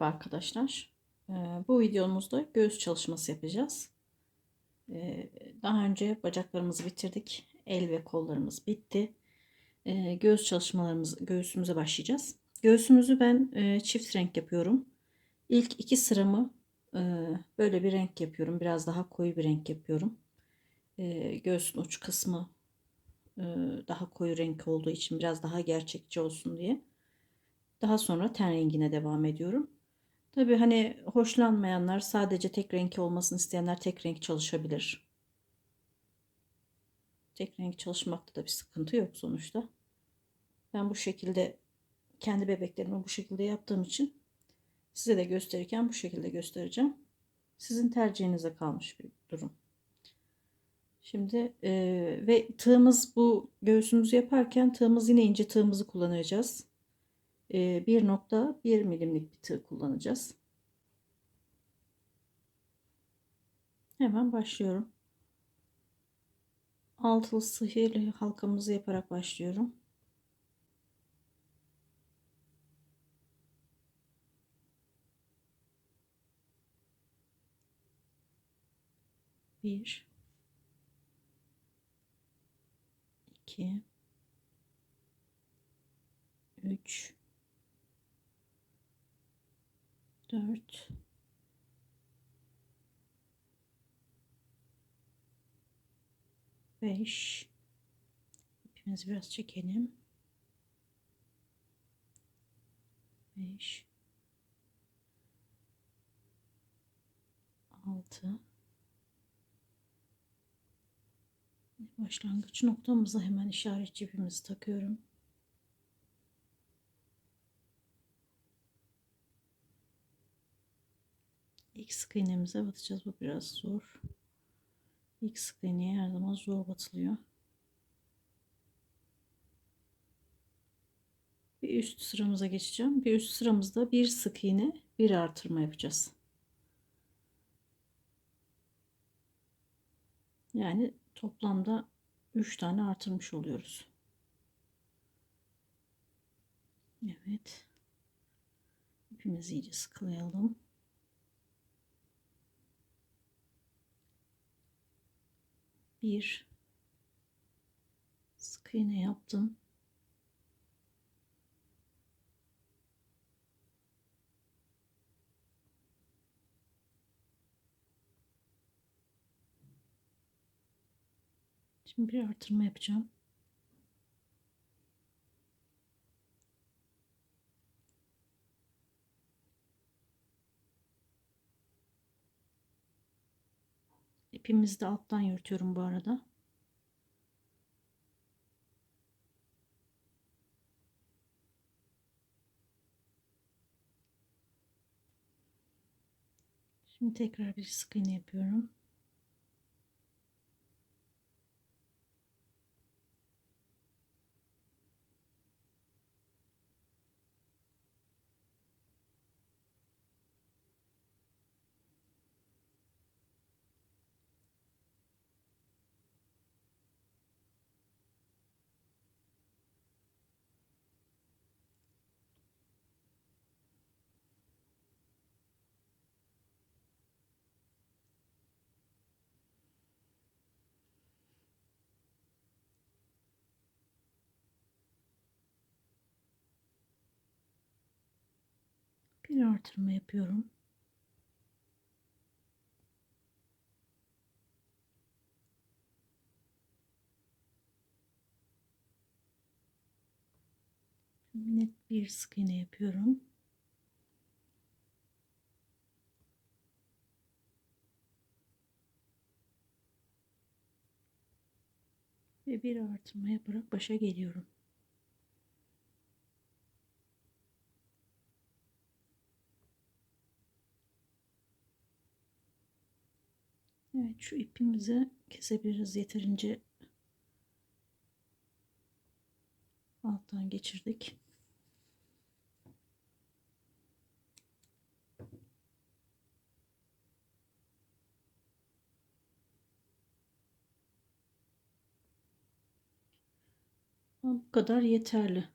Merhaba arkadaşlar. Ee, Bu videomuzda göğüs çalışması yapacağız. Ee, Daha önce bacaklarımızı bitirdik. El ve kollarımız bitti. Ee, Göğüs çalışmalarımız, göğsümüze başlayacağız. Göğsümüzü ben e, çift renk yapıyorum. İlk iki sıramı e, böyle bir renk yapıyorum. Biraz daha koyu bir renk yapıyorum. Göğsün uç kısmı e, daha koyu renk olduğu için biraz daha gerçekçi olsun diye. Daha sonra ten rengine devam ediyorum. Tabii hani hoşlanmayanlar sadece tek renk olmasını isteyenler tek renk çalışabilir. Tek renk çalışmakta da bir sıkıntı yok sonuçta. Ben bu şekilde kendi bebeklerimi bu şekilde yaptığım için size de gösterirken bu şekilde göstereceğim. Sizin tercihinize kalmış bir durum. Şimdi e, ve tığımız bu göğsümüzü yaparken tığımız yine ince tığımızı kullanacağız. 1.1 milimlik bir tığ kullanacağız. Hemen başlıyorum. Altılı sihirli halkamızı yaparak başlıyorum. Bir, iki, üç, dört, beş. İpimizi biraz çekelim. Beş, altı. Başlangıç noktamıza hemen işaret ipimizi takıyorum. İlk sık iğnemize batacağız. Bu biraz zor. İlk sık iğneye her zaman zor batılıyor. Bir üst sıramıza geçeceğim. Bir üst sıramızda bir sık iğne, bir artırma yapacağız. Yani toplamda 3 tane artırmış oluyoruz. Evet. İpimizi iyice sıkılayalım. Bir sık iğne yaptım. Şimdi bir artırma yapacağım. İpimizi de alttan yürütüyorum bu arada. Şimdi tekrar bir sık iğne yapıyorum. Bir artırma yapıyorum. Net bir sık iğne yapıyorum. Ve bir artırma yaparak başa geliyorum. Evet şu ipimizi kesebiliriz yeterince alttan geçirdik. Bu kadar yeterli.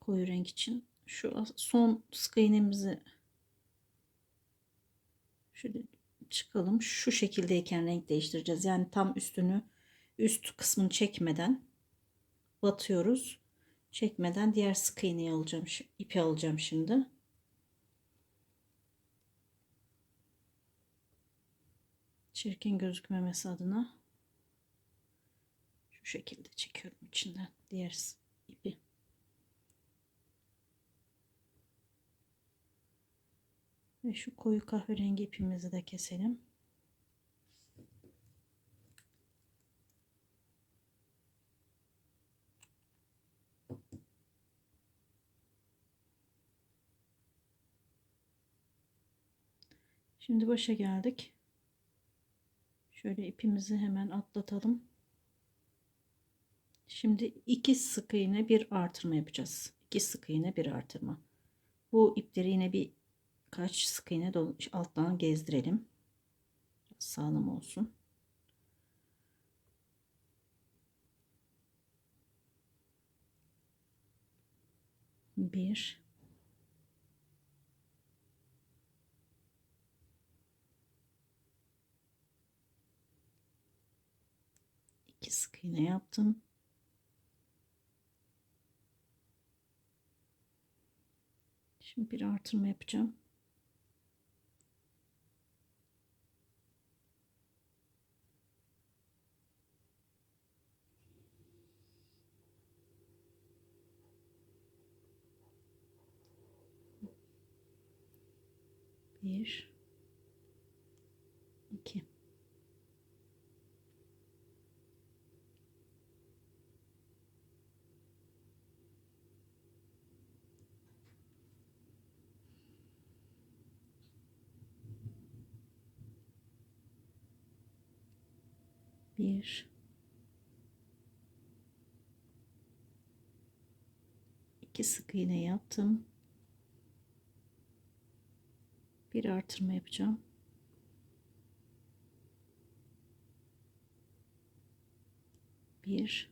Koyu renk için. şu son sık iğnemizi şöyle çıkalım. Şu şekildeyken renk değiştireceğiz. Yani tam üstünü üst kısmını çekmeden batıyoruz. Çekmeden diğer sık iğneyi alacağım. ipi alacağım şimdi. Çirkin gözükmemesi adına şu şekilde çekiyorum içinden diğer ipi. Ve şu koyu kahverengi ipimizi de keselim. Şimdi başa geldik. Şöyle ipimizi hemen atlatalım. Şimdi iki sık iğne bir artırma yapacağız. İki sık iğne bir artırma. Bu ipleri yine bir kaç sık iğne alttan gezdirelim. Sağlam olsun. Bir 2 sık iğne yaptım. Şimdi bir artırma yapacağım. Bir, iki. bir. İki sık iğne yaptım bir artırma yapacağım. Bir.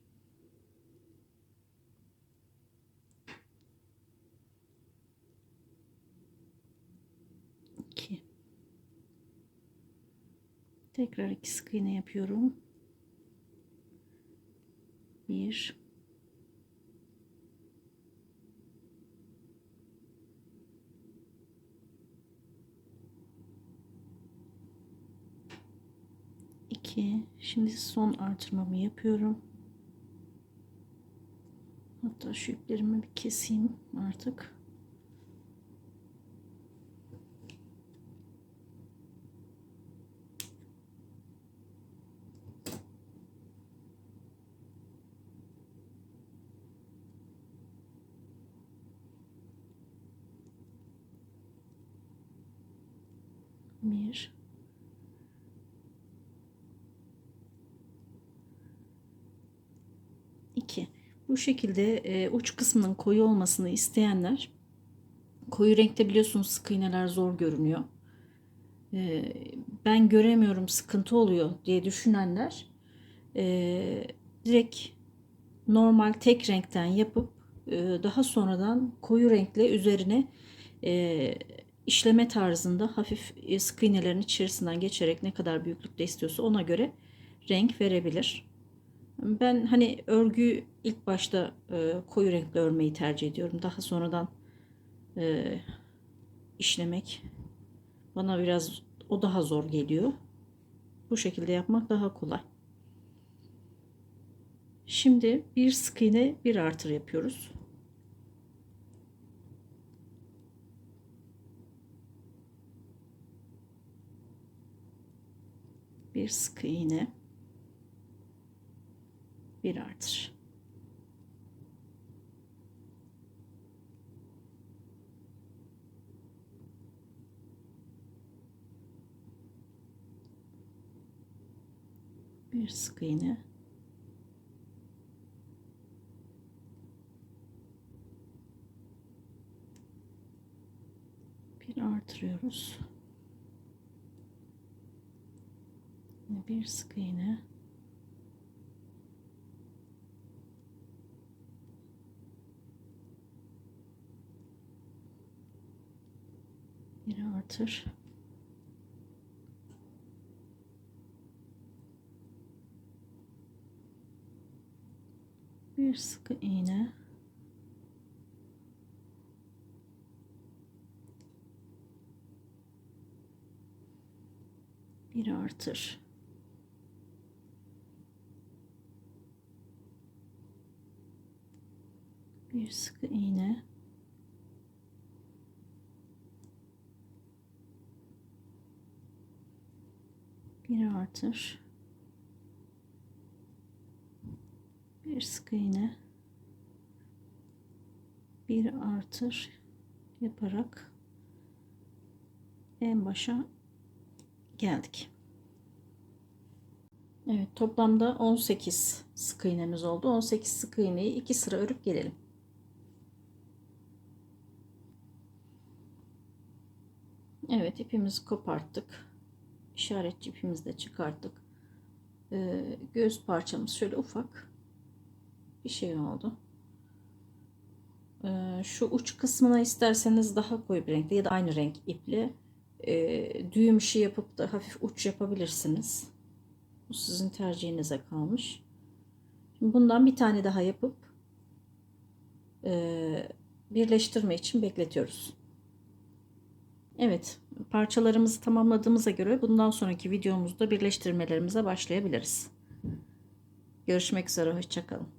İki. Tekrar iki sık iğne yapıyorum. Bir iki şimdi son artırmamı yapıyorum hatta şu iplerimi bir keseyim artık Bir. İki. Bu şekilde e, uç kısmının koyu olmasını isteyenler koyu renkte biliyorsunuz sık iğneler zor görünüyor. E, ben göremiyorum sıkıntı oluyor diye düşünenler e, direkt normal tek renkten yapıp e, daha sonradan koyu renkle üzerine e, işleme tarzında hafif e, sık iğnelerin içerisinden geçerek ne kadar büyüklükte istiyorsa ona göre renk verebilir. Ben hani örgüyü ilk başta e, koyu renkli örmeyi tercih ediyorum. Daha sonradan e, işlemek bana biraz o daha zor geliyor. Bu şekilde yapmak daha kolay. Şimdi bir sık iğne bir artır yapıyoruz. bir sık iğne bir artır. Bir sık iğne bir artırıyoruz. bir sık iğne Bir artır. Bir sıkı iğne. Bir artır. Bir sıkı iğne. Bir artır. Bir sıkı iğne. Bir artır yaparak en başa geldik. Evet toplamda 18 sık iğnemiz oldu. 18 sık iğneyi iki sıra örüp gelelim. Evet ipimizi koparttık. İşaretçi ipimizi de çıkarttık. Ee, göğüs parçamız şöyle ufak bir şey oldu. Ee, şu uç kısmına isterseniz daha koyu bir renkte ya da aynı renk iple e, düğüm işi yapıp da hafif uç yapabilirsiniz. Bu sizin tercihinize kalmış. Şimdi bundan bir tane daha yapıp e, birleştirme için bekletiyoruz. Evet, parçalarımızı tamamladığımıza göre bundan sonraki videomuzda birleştirmelerimize başlayabiliriz. Görüşmek üzere, hoşçakalın.